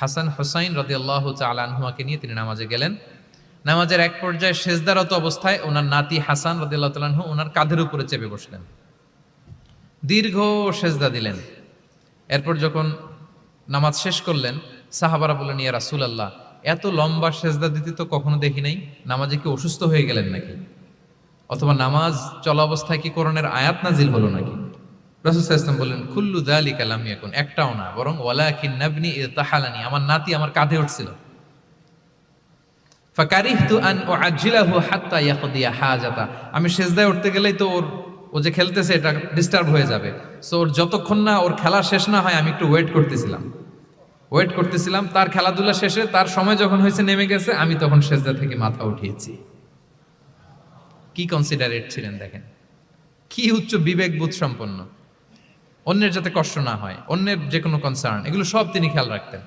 হাসান হোসাইন রদি আল্লাহ আনহুয়াকে নিয়ে তিনি নামাজে গেলেন। নামাজের এক পর্যায়ে সেজদারত অবস্থায় ওনার নাতি হাসান রদি আল্লাহ তালাহু ওনার কাঁধের উপরে চেপে বসলেন। দীর্ঘ সেজদা দিলেন। এরপর যখন নামাজ শেষ করলেন, সাহাবারা বললেন, ইয়া রাসুল আল্লাহ এত লম্বা সেজদা দিতে তো কখনো দেখি নাই, নামাজে কি অসুস্থ হয়ে গেলেন নাকি? অথবা নামাজ চলা অবস্থায় কি করণের আয়াত নাজিল হলো নাকি? রাসুল ইসলাম বললেন খুল্লু দালি কালাম এখন একটাও না, বরং ওয়ালাকিন নাবনি তাহালানি। আমার নাতি আমার কাঁধে উঠছিল। আমি সেজদায় উঠতে গেলেই তো ওর, ও যে খেলতেছে এটা ডিস্টার্ব হয়ে যাবে। সো ওর যতক্ষণ না ওর খেলা শেষ না হয়, আমি একটু ওয়েট করতেছিলাম। ওয়েট করতেছিলাম, তার খেলাধুলা শেষে তার সময় যখন হয়েছে নেমে গেছে, আমি তখন সেজদা থেকে মাথা উঠিয়েছি। কি কনসিডারেট ছিলেন দেখেন। কি উচ্চ বিবেক বোধ সম্পন্ন। অন্যের যাতে কষ্ট না হয় অন্যের যে কোনো কনসার্ন এগুলো সব তিনি খেয়াল রাখতেন।